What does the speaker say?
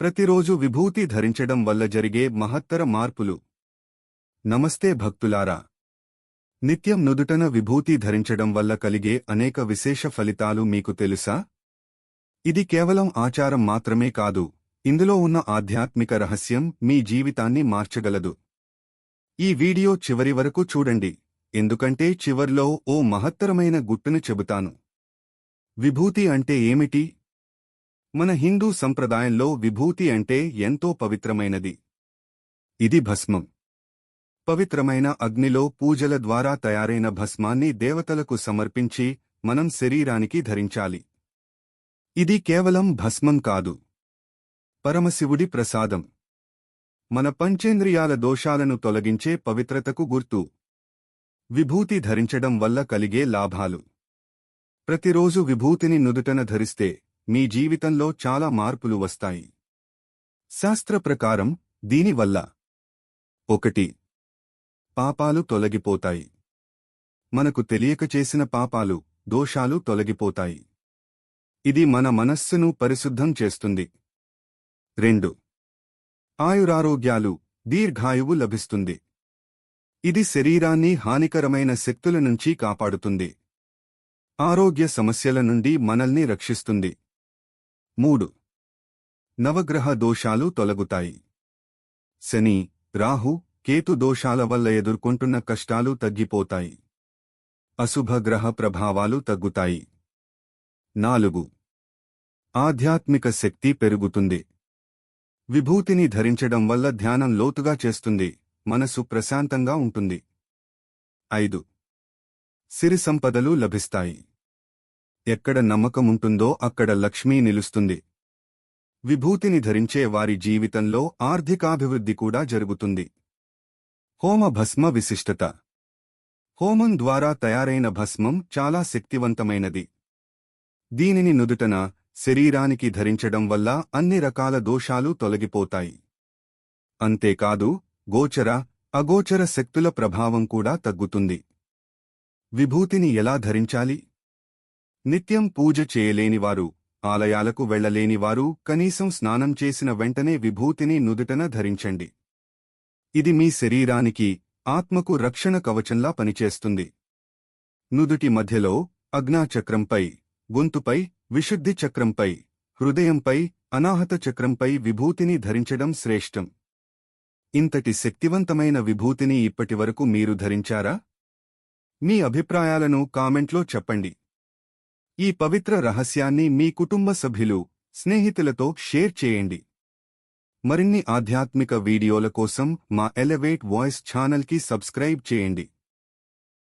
ప్రతిరోజు విభూతి ధరించడం వల్ల జరిగే మహత్తర మార్పులు. నమస్తే భక్తులారా. నిత్యం నుదుటన విభూతి ధరించడం వల్ల కలిగే అనేక విశేష ఫలితాలు మీకు తెలుసా? ఇది కేవలం ఆచారం మాత్రమే కాదు ఇందులో ఉన్న ఆధ్యాత్మిక రహస్యం మీ జీవితాన్ని మార్చగలదు. ఈ వీడియో చివరి వరకు చూడండి ఎందుకంటే చివర్లో ఓ మహత్తరమైన గుట్టును చెబుతాను. విభూతి అంటే ఏమిటి? మన హిందూ సంప్రదాయంలో విభూతి అంటే ఎంతో పవిత్రమైనది. ఇది భస్మం. పవిత్రమైన అగ్నిలో పూజల ద్వారా తయారైన భస్మాన్ని దేవతలకు సమర్పించి మనం శరీరానికి ధరించాలి. ఇది కేవలం భస్మం కాదు. పరమశివుడి ప్రసాదం. మన పంచేంద్రియాల దోషాలను తొలగించే పవిత్రతకు గుర్తు. విభూతి ధరించడం వల్ల కలిగే లాభాలు. ప్రతిరోజు విభూతిని నుదుటన ధరిస్తే మీ జీవితంలో చాలా మార్పులు వస్తాయి. శాస్త్ర ప్రకారం దీనివల్ల ఒకటి పాపాలు తొలగిపోతాయి. మనకు తెలియక చేసిన పాపాలు దోషాలు తొలగిపోతాయి. ఇది మన మనస్సును పరిశుద్ధం చేస్తుంది. రెండు ఆయురారోగ్యాలు దీర్ఘాయువు లభిస్తుంది. ఇది శరీరాన్ని హానికరమైన శక్తుల నుంచి కాపాడుతుంది. ఆరోగ్య సమస్యల నుండి మనల్ని రక్షిస్తుంది. మూడు. నవగ్రహ దోషాలు తొలగుతాయి. శని రాహు కేతు దోషాల వల్ల ఎదుర్కొంటున్న కష్టాలు తగ్గిపోతాయి. అశుభ గ్రహ ప్రభావాలు తగ్గుతాయి. నాలుగు. ఆధ్యాత్మిక శక్తి పెరుగుతుంది. విభూతిని ధరించడం వల్ల ధ్యానం లోతుగా చేస్తుంది మనసు ప్రశాంతంగా ఉంటుంది. ఐదు. సిరి సంపదలు లభిస్తాయి. ఎక్కడ నమ్మకముంటుందో అక్కడ లక్ష్మీ నిలుస్తుంది. విభూతిని ధరించే వారి జీవితంలో ఆర్థికాభివృద్ధి కూడా జరుగుతుంది. హోమ భస్మ విశిష్టత. హోమం ద్వారా తయారైన భస్మం చాలా శక్తివంతమైనది. దీనిని నుదుటన శరీరానికి ధరించడం వల్ల అన్ని రకాల దోషాలు తొలగిపోతాయి. అంతేకాదు గోచర అగోచర శక్తుల ప్రభావం కూడా తగ్గుతుంది. విభూతిని ఎలా ధరించాలి? నిత్యం పూజ చేయలేనివారు ఆలయాలకు వెళ్ళలేనివారు కనీసం స్నానం చేసిన వెంటనే విభూతిని నుదుటన ధరించండి. ఇది మీ శరీరానికి ఆత్మకు రక్షణ కవచంలా పనిచేస్తుంది. నుదుటి మధ్యలో అగ్నాచక్రంపై గొంతుపై విశుద్ధి చక్రంపై హృదయంపై అనాహత చక్రంపై విభూతిని ధరించడం శ్రేష్టం. ఇంతటి శక్తివంతమైన విభూతిని ఇప్పటివరకు మీరు ధరించారా? మీ అభిప్రాయాలను కామెంట్లో చెప్పండి. ఈ పవిత్ర రహస్యాన్ని మీ కుటుంబ సభ్యులు స్నేహితులతో షేర్ చేయండి. మరిన్ని ఆధ్యాత్మిక వీడియోల కోసం మా ఎలవేట్ వాయిస్ ఛానల్కి సబ్స్క్రైబ్ చేయండి.